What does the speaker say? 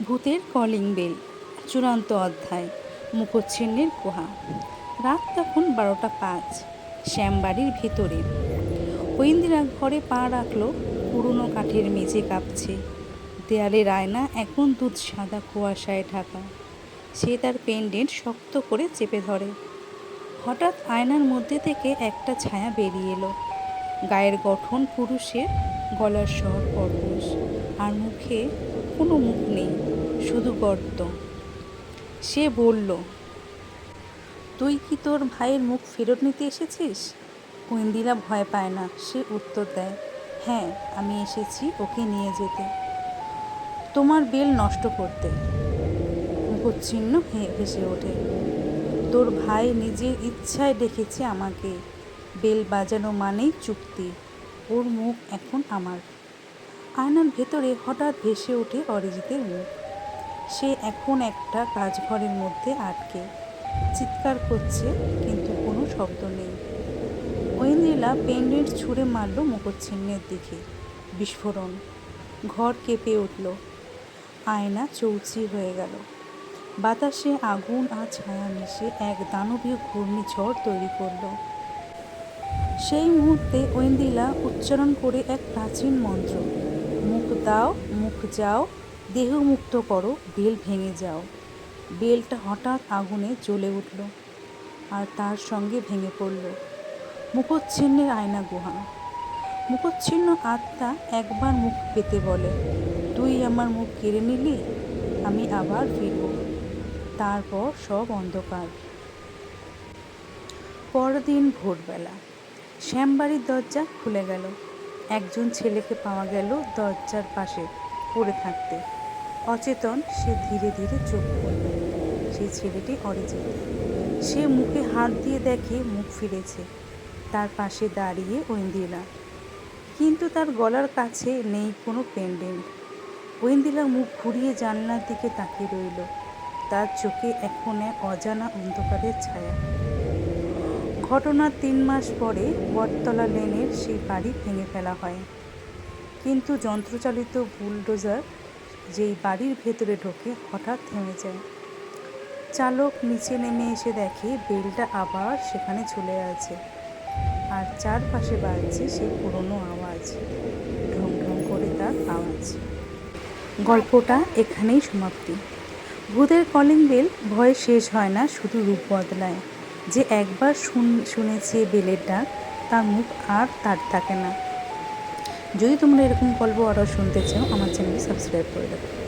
ভূতের calling bell, চূড়ান্ত অধ্যায় মুখচ্ছিন্নের গুহা। রাত তখন বারোটা পাঁচ, শ্যামবাড়ির ভেতরে। ঐন্দিরা ঘরে পা রাখল, পুরনো কাঠের মেঝে কাঁপছে। দেয়ালের আয়না এখন দুধ সাদা কুয়াশায় ঢাকা। সে তার পেন্ডেন্ট শক্ত করে চেপে ধরে। হঠাৎ আয়নার মধ্যে থেকে একটা ছায়া বেরিয়ে এলো। গায়ের গঠন পুরুষের, গলার স্বর কর্কশ আর মুখে কোনো মুখ নেই, শুধু গর্ত। সে বলল, তুই কি তোর ভাইয়ের মুখ ফেরত নিতে এসেছিস? ঐন্দিরা ভয় পায় না, সে উত্তর দেয় হ্যাঁ আমি এসেছি ওকে নিয়ে যেতে। তোমার বেল নষ্ট করতে। মুখচ্ছিন্ন হে ভেসে ওঠে, তোর ভাই নিজের ইচ্ছায় ডেকেছে আমাকে। বেল বাজানো মানেই চুক্তি। ওর মুখ এখন আমার। আয়নার ভেতরে হঠাৎ ভেসে ওঠে অরিজিতের মুখ। সে এখন একটা কাজঘরের মধ্যে আটকে। চিৎকার করছে, কিন্তু কোনো শব্দ নেই। ঐন্দ্রিলা পেন্ডেন্ট ছুঁড়ে মারল মুখচ্ছিন্নের দিকে। বিস্ফোরণ। ঘর কেঁপে উঠল। আয়না চৌচি হয়ে গেল। বাতাসে আগুন আর ছায়া মিশে এক দানবীয় ঘূর্ণিঝড় তৈরি করল। সেই মুহূর্তে ঐন্দিলা উচ্চারণ করে এক প্রাচীন মন্ত্র মুখ দাও, মুখ যাও দেহ মুক্ত করো, বেল ভেঙে যাও। বেলটা হঠাৎ আগুনে জ্বলে উঠল আর তার সঙ্গে ভেঙে পড়ল। মুখচ্ছিন্নের আয়না গুহা। মুখচ্ছিন্ন আত্মা একবার মুখ পেতে বলে, তুই আমার মুখ কেড়ে নিলি? আমি আবার ফিরব। তারপর সব অন্ধকার। পরদিন ভোরবেলা, শ্যামবাড়ির দরজা খুলে গেল। একজন ছেলেকে পাওয়া গেল দরজার পাশে পড়ে থাকতে। অচেতন, সে ধীরে ধীরে চোখ খুলল সেই ছেলেটি অরিজিৎ। সে মুখে হাত দিয়ে দেখে মুখ ফিরেছে। তার পাশে দাঁড়িয়ে ঐন্দিলা কিন্তু তার গলার কাছে নেই কোনো পেন্ডেন্ট। ঐন্দিলা মুখ ঘুরিয়ে জানলার দিকে তাকিয়ে রইল। তার চোখে এখন এক অজানা অন্ধকারের ছায়া। ঘটনার তিন মাস পরে বটতলা লেনের সেই বাড়ি ভেঙে ফেলা হয়। কিন্তু যন্ত্রচালিত বুলডোজার যেই বাড়ির ভেতরে ঢোকে হঠাৎ থেমে যায়। চালক নিচে নেমে এসে দেখে বেলটা আবার সেখানে চলে আছে আর চারপাশে বাজছে সেই পুরনো আওয়াজ। ঢং ঢং করে তার আওয়াজ। গল্পটা এখানেই সমাপ্তি। ভূতের কলিং বেল ভয়ে শেষ হয় না, শুধু রূপ বদলায়। যে একবার শুন, শুনেছে বেলের ডাক, তার মুখ আর তার থাকে না। যদি তোমরা এরকম গল্প আরও শুনতে চাও, আমার চ্যানেল সাবস্ক্রাইব করে দেবো